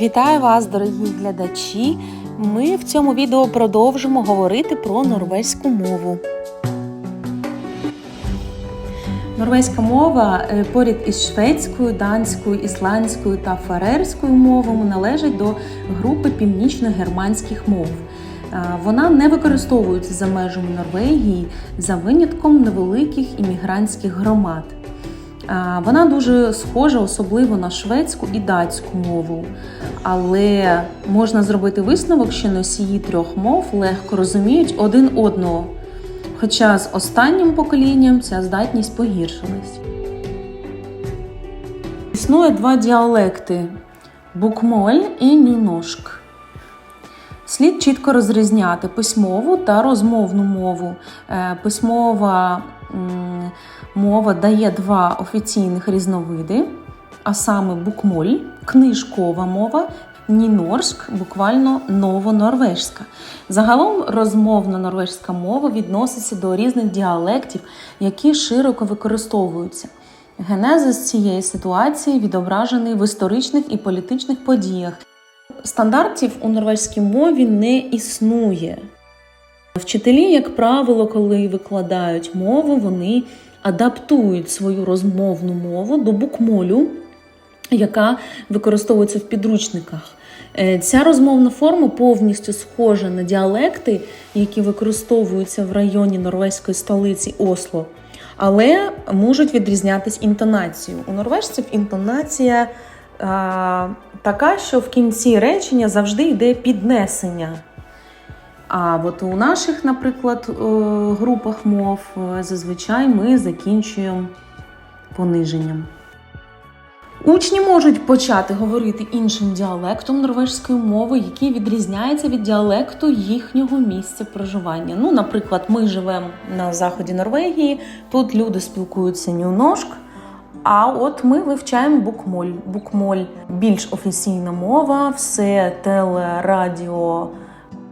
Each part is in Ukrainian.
Вітаю вас, дорогі глядачі! Ми в цьому відео продовжимо говорити про норвезьку мову. Норвезька мова е, поряд із шведською, данською, ісландською та фарерською мовами належить до групи північно-германських мов. Е, Вона не використовується за межами Норвегії за винятком невеликих іммігрантських громад. Е, Вона дуже схожа, особливо на шведську і датську мову. Але можна зробити висновок, що носії трьох мов легко розуміють один одного. Хоча з останнім поколінням ця здатність погіршилась. Існує два діалекти букмоль і нюношк. Слід чітко розрізняти письмову та розмовну мову. Е, Письмова мова дає два офіційних різновиди, а саме букмоль, книжкова мова, нінорськ, буквально новонорвежська. Загалом розмовна норвежська мова відноситься до різних діалектів, які широко використовуються. Генезис цієї ситуації відображений в історичних і політичних подіях. Стандартів у норвезькій мові не існує. Вчителі, як правило, коли викладають мову, вони адаптують свою розмовну мову до букмолю, яка використовується в підручниках. Е, Ця розмовна форма повністю схожа на діалекти, які використовуються в районі норвезької столиці Осло, але можуть відрізнятись інтонацією. У норвежців інтонація а, така, що в кінці речення завжди йде піднесення. А от у наших, наприклад, е, групах мов е, зазвичай ми закінчуємо пониженням. Учні можуть почати говорити іншим діалектом норвежської мови, який відрізняється від діалекту їхнього місця проживання. Ну, наприклад, ми живемо на заході Норвегії, тут люди спілкуються нюношк, а от ми вивчаємо букмоль. Букмоль більш офіційна мова, все теле, радіо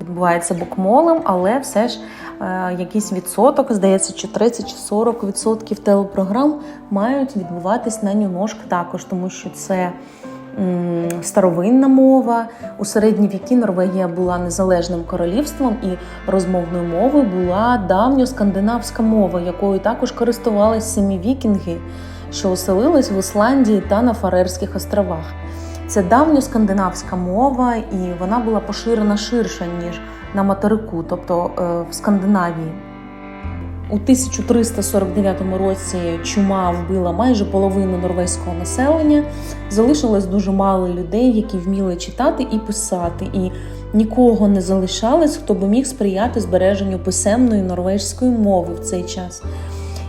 відбувається букмолем, але все ж е, якийсь відсоток, здається, чи 30 чи 40 відсотків телепрограм мають відбуватись на нюношк також, тому що це старовинна мова. У середні віки Норвегія була незалежним королівством, і розмовною мовою була давньоскандинавська мова, якою також користувалися самі вікінги, що оселились в Ісландії та на Фарерських островах. Це давньоскандинавська мова, і вона була поширена ширше, ніж на материку, тобто е, в Скандинавії. У 1349 році чума вбила майже половину норвезького населення. Залишилось дуже мало людей, які вміли читати і писати, і нікого не залишалось, хто би міг сприяти збереженню писемної норвежської мови в цей час.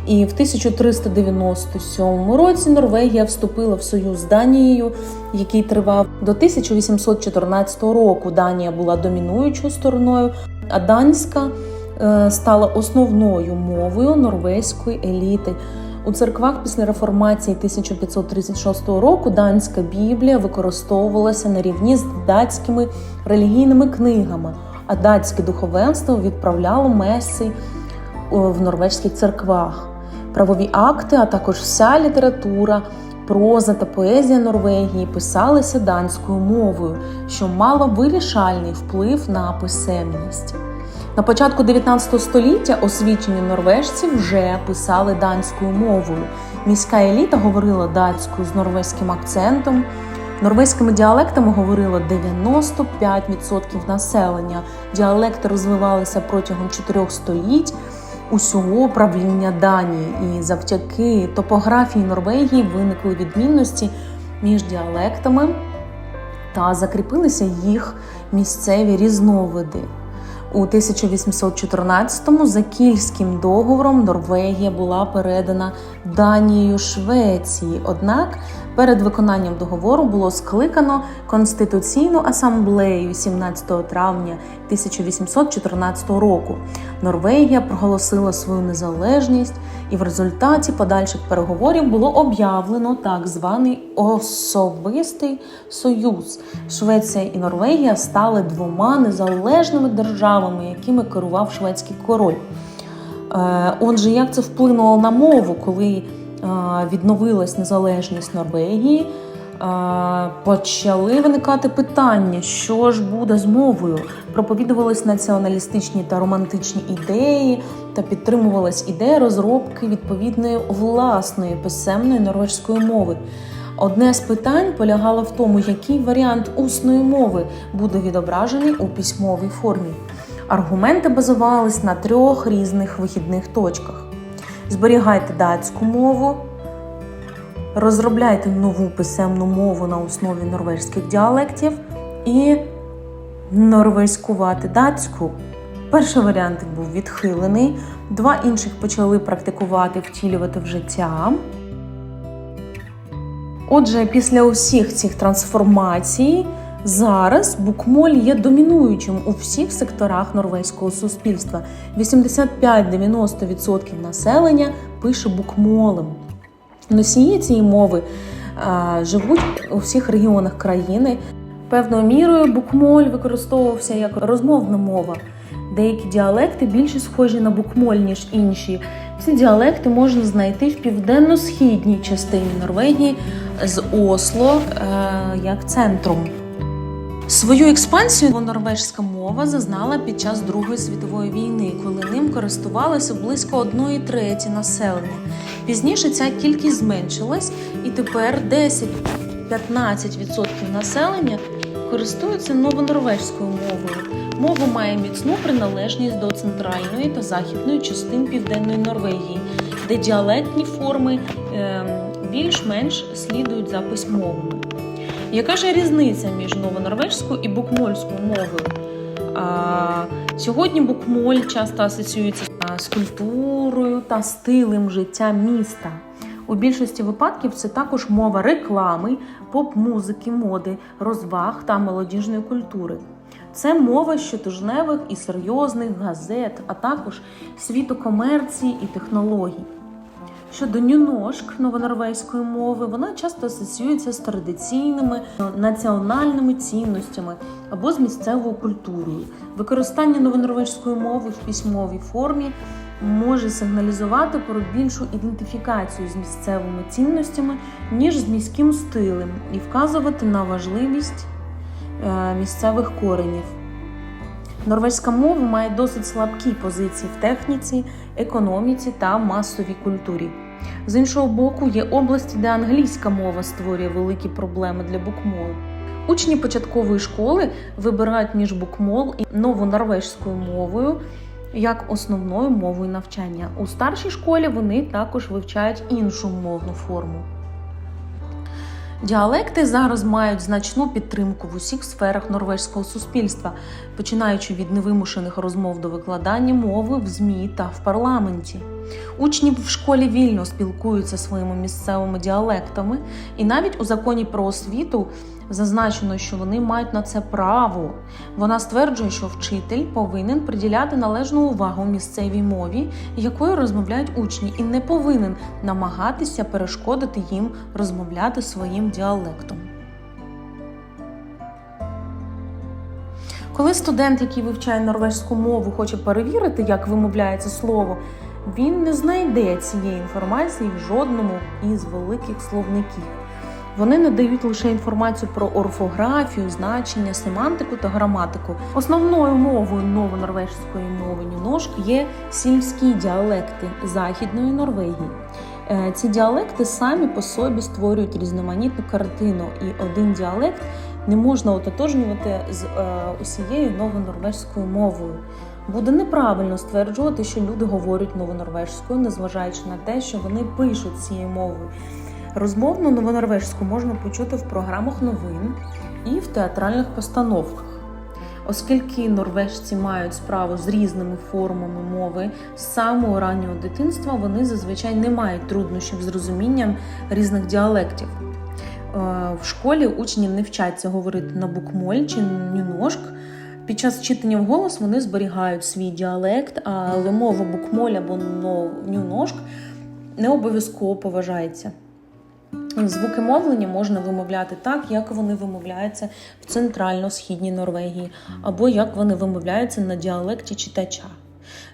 І в 1397 році Норвегія вступила в союз з Данією, який тривав до 1814 року. Данія була домінуючою стороною, а данська е, стала основною мовою норвезької еліти. У церквах після реформації 1536 року данська біблія використовувалася на рівні з датськими релігійними книгами, а датське духовенство відправляло меси в норвезьких церквах. Правові акти, а також вся література, проза та поезія Норвегії писалися данською мовою, що мало вирішальний вплив на писемність. На початку 19 століття освічені норвежці вже писали данською мовою. Міська еліта говорила датською з норвезьким акцентом. Норвезькими діалектами говорило 95% населення. Діалекти розвивалися протягом чотирьох століть усього правління Данії, і завдяки топографії Норвегії виникли відмінності між діалектами та закріпилися їх місцеві різновиди. У 1814-му за Кільським договором Норвегія була передана Данією Швеції. Однак перед виконанням договору було скликано Конституційну асамблею 17 травня 1814 року. Норвегія проголосила свою незалежність, і в результаті подальших переговорів було об'явлено так званий особистий союз. Швеція і Норвегія стали двома незалежними державами, якими керував шведський король. Е, Отже, як це вплинуло на мову, коли відновилась незалежність Норвегії? почали виникати питання, що ж буде з мовою. Проповідувались націоналістичні та романтичні ідеї та підтримувалась ідея розробки відповідної власної писемної норвежської мови. Одне з питань полягало в тому, який варіант усної мови буде відображений у письмовій формі. Аргументи базувались на трьох різних вихідних точках: зберігайте датську мову, розробляйте нову писемну мову на основі норвезьких діалектів і норвезькувати датську. Перший варіант був відхилений, два інших почали практикувати, втілювати в життя. Отже, після усіх цих трансформацій зараз букмоль є домінуючим у всіх секторах норвезького суспільства. 85-90% населення пише букмолем. Носії цієї мови а, живуть у всіх регіонах країни. Певною мірою букмоль використовувався як розмовна мова. Деякі діалекти більше схожі на букмоль, ніж інші. Ці діалекти можна знайти в південно-східній частині Норвегії з Осло е, як центром. Свою експансію норвежська мова зазнала під час Другої світової війни, коли ним користувалося близько одної треті населення. Пізніше ця кількість зменшилась, і тепер 10-15% населення користуються новонорвежською мовою. Мова має міцну приналежність до центральної та західної частин південної Норвегії, де діалектні форми е, більш-менш слідують за письмовими. Яка ж різниця між новонорвежською і букмольською мовою? Сьогодні букмоль часто асоціюється з культурою та стилем життя міста. У більшості випадків це також мова реклами, поп-музики, моди, розваг та молодіжної культури. Це мова щотижневих і серйозних газет, а також світу комерції і технологій. Щодо нюношк новонорвезької мови, вона часто асоціюється з традиційними національними цінностями або з місцевою культурою. Використання новонорвезької мови в письмовій формі може сигналізувати про більшу ідентифікацію з місцевими цінностями, ніж з міським стилем, і вказувати на важливість е, місцевих коренів. Норвезька мова має досить слабкі позиції в техніці, економіці та масовій культурі. З іншого боку, є області, де англійська мова створює великі проблеми для букмолу. Учні початкової школи вибирають між букмол і новонорвежською мовою як основною мовою навчання. У старшій школі вони також вивчають іншу мовну форму. Діалекти зараз мають значну підтримку в усіх сферах норвезького суспільства, починаючи від невимушених розмов до викладання мови в ЗМІ та в парламенті. Учні в школі вільно спілкуються своїми місцевими діалектами, і навіть у законі про освіту зазначено, що вони мають на це право. Вона стверджує, що вчитель повинен приділяти належну увагу місцевій мові, якою розмовляють учні, і не повинен намагатися перешкодити їм розмовляти своїм діалектом. Коли студент, який вивчає норвезьку мову, хоче перевірити, як вимовляється слово, він не знайде цієї інформації в жодному із великих словників. Вони надають лише інформацію про орфографію, значення, семантику та граматику. Основною мовою новонорвежської мови нюношк є сільські діалекти Західної Норвегії. Е, Ці діалекти самі по собі створюють різноманітну картину, і один діалект не можна ототожнювати з е, усією новонорвежською мовою. Буде неправильно стверджувати, що люди говорять новонорвежською, незважаючи на те, що вони пишуть цією мовою. Розмовну новонорвежську можна почути в програмах новин і в театральних постановках. Оскільки норвежці мають справу з різними формами мови з самого раннього дитинства, вони зазвичай не мають труднощів з розумінням різних діалектів. Е, В школі учні не вчаться говорити на букмоль чи нюношк. Під час читання вголос вони зберігають свій діалект, але мова букмоль або нюношк не обов'язково поважається. Звуки мовлення можна вимовляти так, як вони вимовляються в центрально-східній Норвегії, або як вони вимовляються на діалекті читача.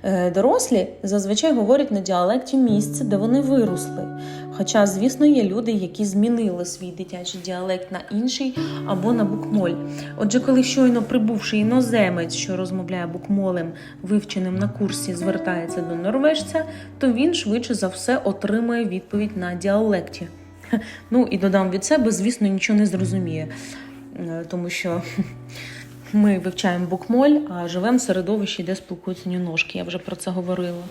Е, Дорослі зазвичай говорять на діалекті місце, де вони виросли. Хоча, звісно, є люди, які змінили свій дитячий діалект на інший або на букмоль. Отже, коли щойно прибувший іноземець, що розмовляє букмолем, вивченим на курсі, звертається до норвежця, то він швидше за все отримує відповідь на діалекті. Ну і додам від себе, звісно, нічого не зрозуміє, Е, тому що ми вивчаємо букмоль, а живемо в середовищі, де спілкуються ніножки. Я вже про це говорила.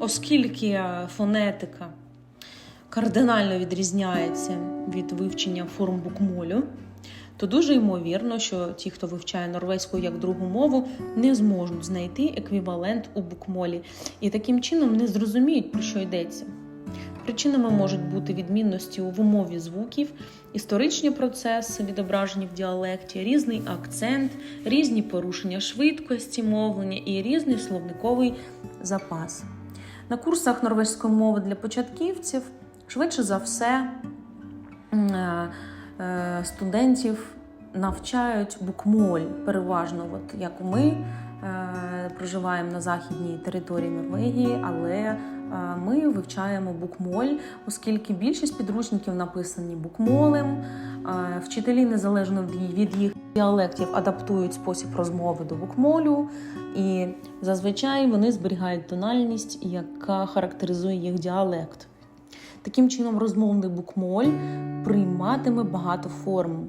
Оскільки е, фонетика кардинально відрізняється від вивчення форм букмолю, то дуже ймовірно, що ті, хто вивчає норвезьку як другу мову, не зможуть знайти еквівалент у букмолі і таким чином не зрозуміють, про що йдеться. Причинами можуть бути відмінності у вимові звуків, історичні процеси, відображені в діалекті, різний акцент, різні порушення швидкості мовлення і різний словниковий запас. На курсах норвезької мови для початківців швидше за все е, студентів навчають букмоль переважно, от як ми е, проживаємо на західній території Норвегії, але е, ми вивчаємо букмоль, оскільки більшість підручників написані букмолем. Е, Вчителі незалежно від їх діалектів адаптують спосіб розмови до букмолю, і зазвичай вони зберігають тональність, яка характеризує їх діалект. Таким чином, розмовний букмоль прийматиме багато форм.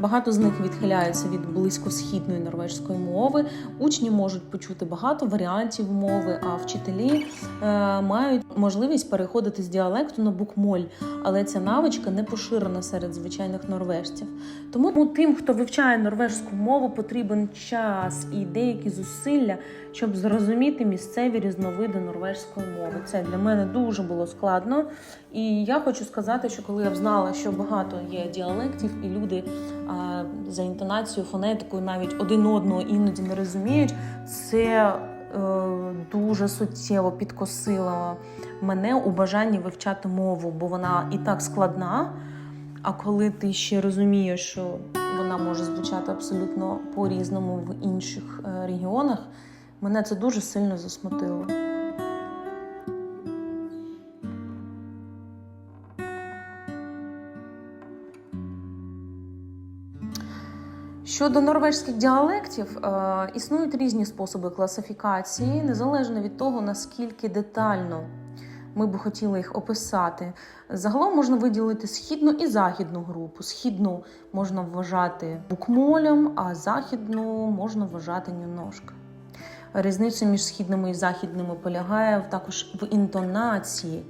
Багато з них відхиляються від близькосхідної норвежської мови. Учні можуть почути багато варіантів мови, а вчителі е, мають можливість переходити з діалекту на букмоль, але ця навичка не поширена серед звичайних норвежців. Тому тим, хто вивчає норвежську мову, потрібен час і деякі зусилля, щоб зрозуміти місцеві різновиди норвежської мови. Це для мене дуже було складно. І я хочу сказати, що коли я взнала, що багато є діалектів, і люди а, за інтонацією, фонетикою навіть один одного іноді не розуміють, це дуже суттєво підкосила мене у бажанні вивчати мову, бо вона і так складна. А коли ти ще розумієш, що вона може звучати абсолютно по-різному в інших е, регіонах, мене це дуже сильно засмутило. Щодо норвежських діалектів, е, існують різні способи класифікації, незалежно від того, наскільки детально ми б хотіли їх описати. Загалом можна виділити східну і західну групу. Східну можна вважати букмолем, а західну можна вважати нюножка. Різниця між східними і західними полягає також в інтонації.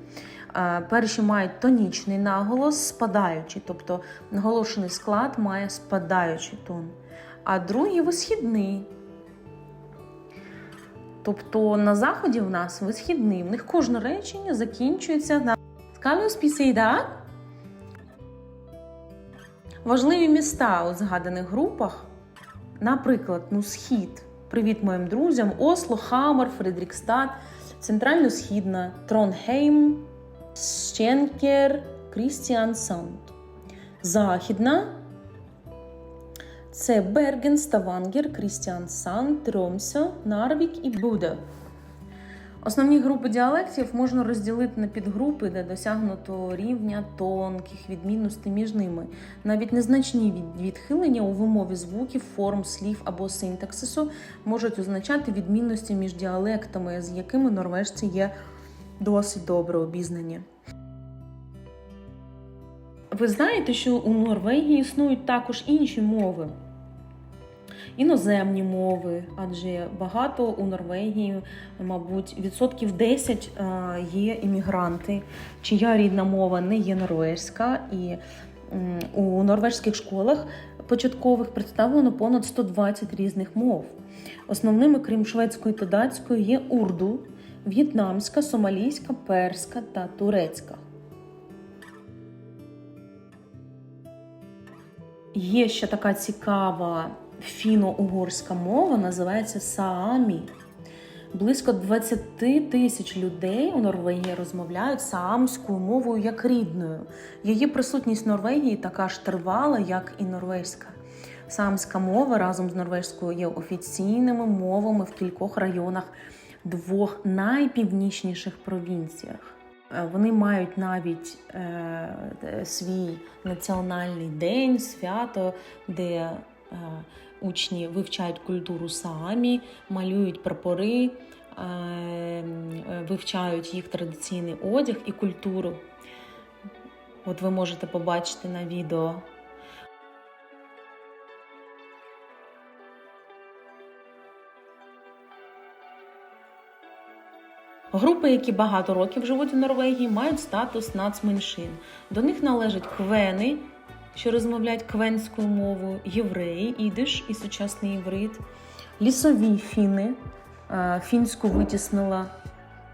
Перші мають тонічний наголос, спадаючий, тобто наголошений склад має спадаючий тон, а другі висхідний. Тобто на заході в нас висхідний. В них кожне речення закінчується на скалю спісейда. Важливі міста у згаданих групах, наприклад, ну, схід. Привіт моїм друзям: Осло, Хамер, Фредрікстад, Центрально-Східна, Тронхейм, Щенкер, Крістіансанд. Західна це Берген, Ставангер, Крістіансанд, Тромсьо, Нарвік і Буда. Основні групи діалектів можна розділити на підгрупи, де досягнуто рівня тонких відмінностей між ними. Навіть незначні відхилення у вимові звуків, форм, слів або синтаксису можуть означати відмінності між діалектами, з якими норвежці є досить добре обізнані. Ви знаєте, що у Норвегії існують також інші мови. Іноземні мови, адже багато у Норвегії, мабуть, відсотків 10 е, є іммігранти, чия рідна мова не є норвезька. І у норвежських школах початкових представлено понад 120 різних мов. Основними, крім шведської та датської, є урду, в'єтнамська, сомалійська, перська та турецька. Є ще така цікава фіно-угорська мова, називається Саамі. Близько 20 тисяч людей у Норвегії розмовляють саамською мовою як рідною. Її присутність в Норвегії така ж тривала, як і норвезька. Самська мова разом з норвежською є офіційними мовами в кількох районах двох найпівнічніших провінціях. Е, Вони мають навіть е, свій національний день, свято, де е, учні вивчають культуру самі, малюють прапори, е, е, вивчають їх традиційний одяг і культуру. От ви можете побачити на відео. Групи, які багато років живуть у Норвегії, мають статус нацменшин. До них належать квени, що розмовляють квенською мовою, євреї, ідиш і сучасний іврит, лісові фіни, е, фінську витіснила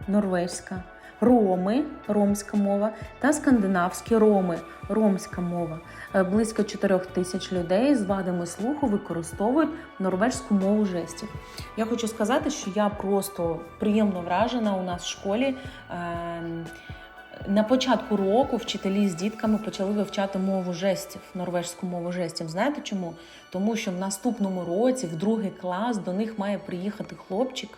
норвезька, роми, ромська мова та скандинавські роми, ромська мова. Е, Близько 4 тисяч людей з вадами слуху використовують норвежську мову жестів. Я хочу сказати, що я просто приємно вражена у нас в школі. Ем, На початку року вчителі з дітками почали вивчати мову жестів, норвежську мову жестів. Знаєте чому? Тому що в наступному році, в другий клас, до них має приїхати хлопчик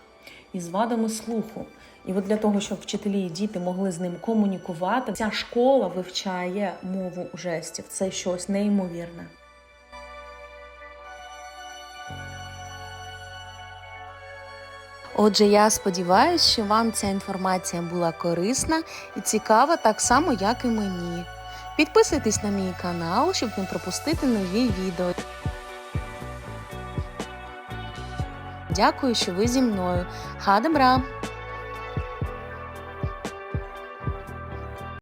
із вадами слуху. І от для того, щоб вчителі і діти могли з ним комунікувати, ця школа вивчає мову жестів. Це щось неймовірне. Отже, я сподіваюся, що вам ця інформація була корисна і цікава так само, як і мені. Підписуйтесь на мій канал, щоб не пропустити нові відео. Дякую, що ви зі мною. Хадебра!